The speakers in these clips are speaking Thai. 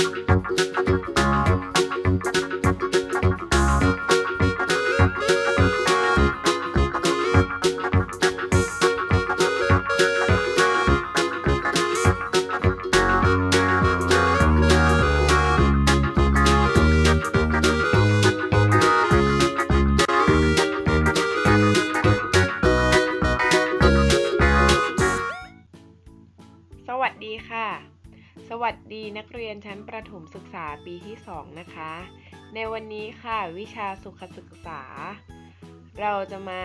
สวัสดีค่ะ สวัสดีนักเรียนชั้นประถมศึกษาปีที่ 2 นะคะ ในวันนี้ค่ะวิชาสุขศึกษา เราจะมา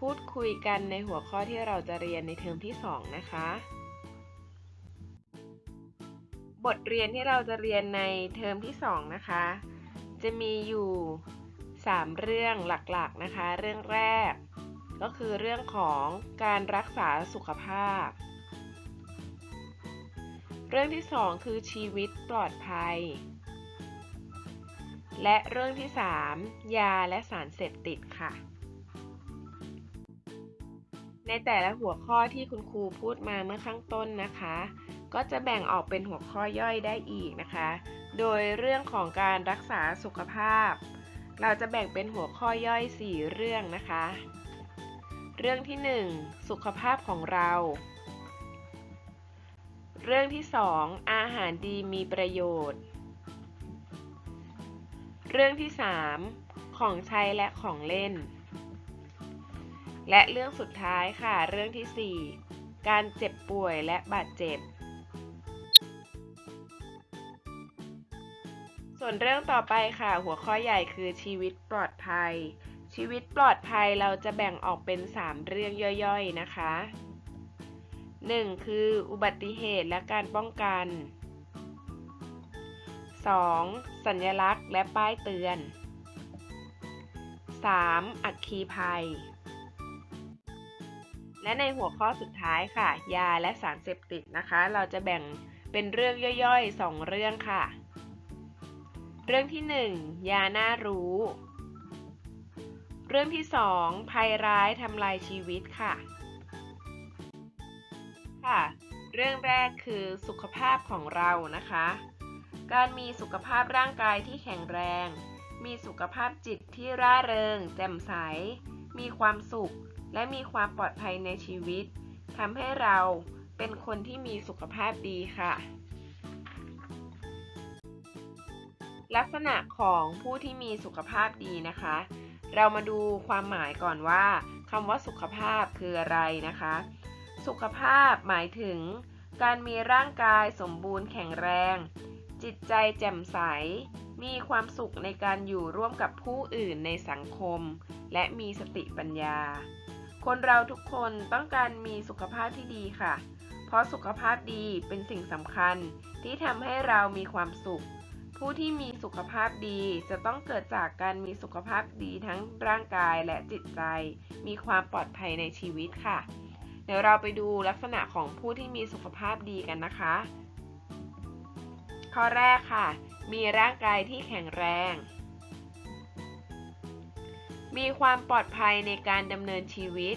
พูดคุยกันในหัวข้อที่เราจะเรียนในเทอมที่ 2 นะคะ บทเรียนที่เราจะเรียนในเทอมที่ 2 นะคะ จะมีอยู่ 3 เรื่องหลักๆนะคะ เรื่องแรก ก็คือเรื่องของการรักษาสุขภาพ เรื่องที่ 2 คือชีวิตปลอดภัย และเรื่องที่ 3 ยาและสารเสพติดค่ะ ในแต่ละหัวข้อที่คุณครูพูดมาเมื่อข้างต้นนะคะ ก็จะแบ่งออกเป็นหัวข้อย่อยได้อีกนะคะ โดยเรื่องของการรักษาสุขภาพ เราจะแบ่งเป็นหัวข้อย่อย 4 เรื่องนะคะ เรื่องที่ 1 สุขภาพของเรา เรื่องที่ 2 อาหารดีมีประโยชน์ เรื่องที่ 3 ของใช้และของเล่น และเรื่องสุดท้ายค่ะ เรื่องที่ 4 การเจ็บป่วยและบาดเจ็บ ส่วนเรื่องต่อไปค่ะ หัวข้อใหญ่คือชีวิตปลอดภัย ชีวิตปลอดภัยเราจะแบ่งออกเป็น 3 เรื่องย่อยๆนะคะ 1. คืออุบัติเหตุและการป้องกัน 2. สัญลักษณ์และป้ายเตือน 3. อัคคีภัย และในหัวข้อสุดท้ายค่ะ ยาและสารเสพติดนะคะ เราจะแบ่งเป็นเรื่องย่อยๆ 2 เรื่องค่ะ เรื่องที่ 1 ยาน่ารู้ เรื่องที่ 2 ภัยร้ายทำลายชีวิตค่ะ ค่ะ เรื่องแรกคือสุขภาพของเรานะคะ การมีสุขภาพร่างกายที่แข็งแรง มีสุขภาพจิตที่ร่าเริง แจ่มใส มีความสุข และมีความปลอดภัยในชีวิตทำให้เราเป็นคนที่มีสุขภาพดีค่ะ ลักษณะของผู้ที่มีสุขภาพดีนะคะ เรามาดูความหมายก่อนว่าคำว่าสุขภาพคืออะไรนะคะ สุขภาพหมายถึง การมีร่างกายสมบูรณ์แข็งแรง จิตใจแจ่มใส มีความสุขในการอยู่ร่วมกับผู้อื่นในสังคม และมีสติปัญญา คนเราทุกคนต้องการมีสุขภาพที่ดีค่ะ เพราะสุขภาพดีเป็นสิ่งสำคัญที่ทำให้เรามีความสุข ผู้ที่มีสุขภาพดีจะต้องเกิดจากการมีสุขภาพดีทั้งร่างกายและจิตใจ มีความปลอดภัยในชีวิตค่ะ เดี๋ยวเราไปดูลักษณะของผู้ที่มีสุขภาพดีกันนะคะ ข้อแรกค่ะ มีร่างกายที่แข็งแรง มีความปลอดภัยในการดำเนินชีวิต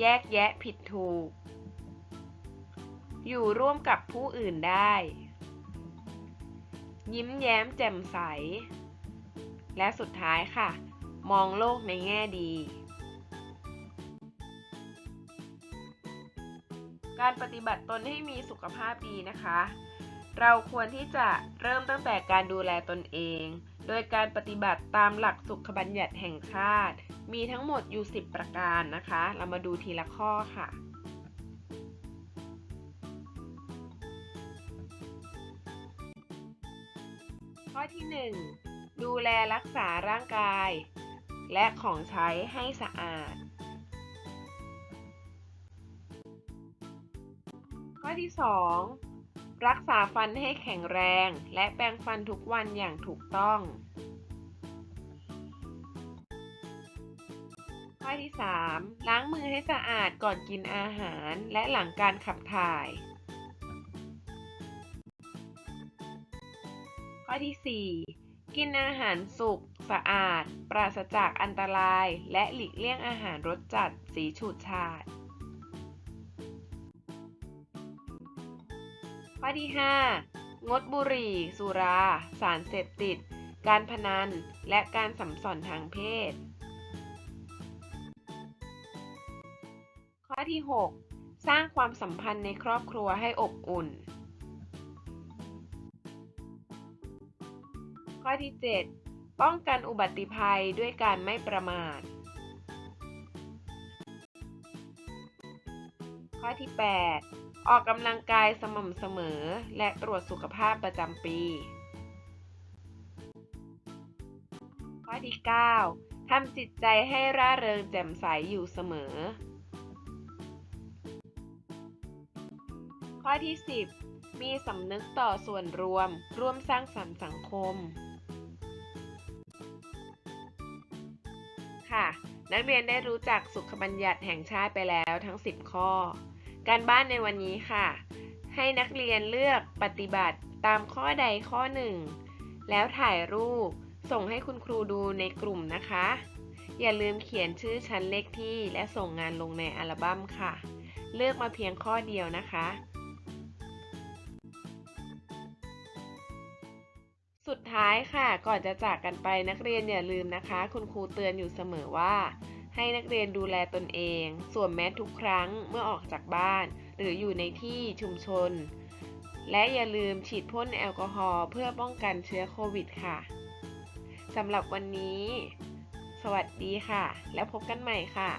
แยกแยะผิดถูก อยู่ร่วมกับผู้อื่นได้ ยิ้มแย้มแจ่มใส และสุดท้ายค่ะ มองโลกในแง่ดี การปฏิบัติตนให้มีสุขภาพดีนะคะ เราควรที่จะเริ่มตั้งแต่การดูแลตนเอง โดยการปฏิบัติตามหลักสุขบัญญัติแห่งชาติ มีทั้งหมดอยู่ 10 ประการนะคะ เรามาดูทีละข้อค่ะข้อที่ 1 ดูแลรักษาร่างกาย และของใช้ให้สะอาด อที่ 2 รักษาฟันให้แข็งแรง และแปรงฟันทุกวันอย่างถูกต้อง ข้อที่ 3 ล้างมือให้สะอาดก่อนกินอาหารและหลังการขับถ่าย ข้อที่ 4 กินอาหารสุกสะอาด ปราศจากอันตราย และหลีกเลี่ยงอาหารรสจัดสีฉูดฉาด ข้อที่ 5 งดบุหรี่ สุรา สารเสพติด การพนัน และการสัมสอนทางเพศ ข้อที่ 6 สร้างความสัมพันธ์ในครอบครัวให้อบอุ่น ข้อที่ 7 ป้องกันอุบัติภัยด้วยการไม่ประมาท ข้อที่ 8 ออกกำลังกายสม่ำเสมอ และตรวจสุขภาพประจำปี ข้อที่ 9ทำจิตใจให้ร่าเริงแจ่มใสอยู่เสมอ ข้อที่ 10 มีสำนึกต่อส่วนรวม ร่วมสร้างสรรค์สังคม ค่ะ นักเรียนได้รู้จักสุขบัญญัติแห่งชาติไปแล้วทั้ง 10 ข้อ การบ้านในวันนี้ค่ะ ให้นักเรียนเลือกปฏิบัติตามข้อใดข้อหนึ่ง แล้วถ่ายรูปส่งให้คุณครูดูในกลุ่มนะคะ อย่าลืมเขียนชื่อชั้นเลขที่และส่งงานลงในอัลบั้มค่ะ เลือกมาเพียงข้อเดียวนะคะ สุดท้ายค่ะ ก่อนจะจากกันไปนักเรียนอย่าลืมนะคะ คุณครูเตือนอยู่เสมอว่า ให้นักเรียนดูแลตนเอง สวมแมสทุกครั้งเมื่อออกจากบ้าน หรืออยู่ในที่ชุมชน และอย่าลืมฉีดพ่นแอลกอฮอล์เพื่อป้องกันเชื้อโควิดค่ะสำหรับวันนี้ สวัสดีค่ะ แล้วพบกันใหม่ค่ะ